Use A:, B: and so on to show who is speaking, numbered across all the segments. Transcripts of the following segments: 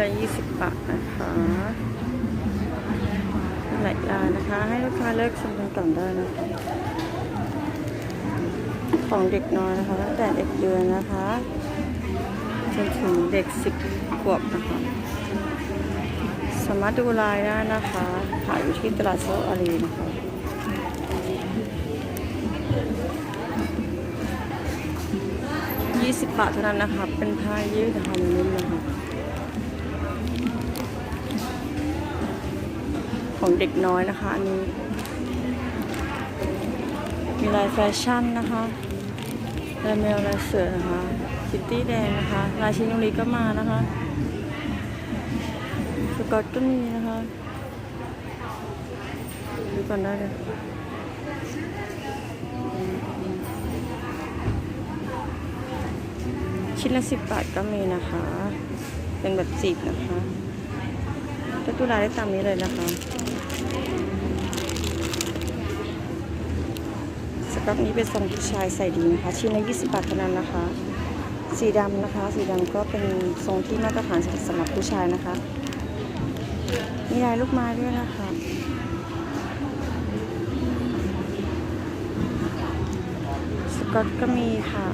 A: ละ20บาทนะคะหลายลายนะคะ ให้ลูกค้าเลือกชมกันก่อนได้นะคะ ของเด็กน้อยนะคะตั้งแต่เด็กเดือนนะคะจนถึงเด็ก10ขวบนะคะ สามารถดูลน์ได้นะคะขายอยู่ที่ตลาดโซอารีนะคะ20บาทเท่านั้นนะคะ เป็นผ้ายืดนะคะนุ่มนะคะ ของเด็กน้อยนะคะ อันนี้ มีลายแฟชั่นนะคะลายแมวลายเสือนะคะคิตตี้แดงนะคะลายชิโนริก็มานะคะสกอตก็มีนะคะดูก่อนได้เลยชิ้นละสิบบาทก็มีนะคะ เป็นแบบจีบนะคะ ก็ตุลาได้ตามนี้เลยนะคะสกับนี้เป็นทรงผู้ชายใส่ดีนะคะ ชิ้นละ20 บาทเท่านั้นนะคะ สีดำนะคะ สีดำก็เป็นทรงที่มาตรฐานสำหรับผู้ชายนะคะ มีลายลูกไม้ด้วยนะคะสกอตก็มีค่ะ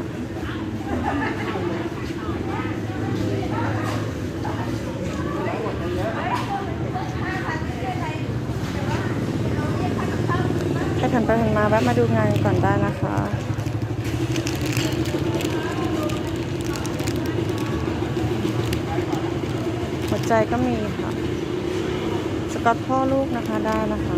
A: ใครผ่านไปผ่านมาแวะมาดูงานก่อนได้นะคะหัวใจก็มีค่ะ สกอตพ่อลูกนะคะได้นะคะ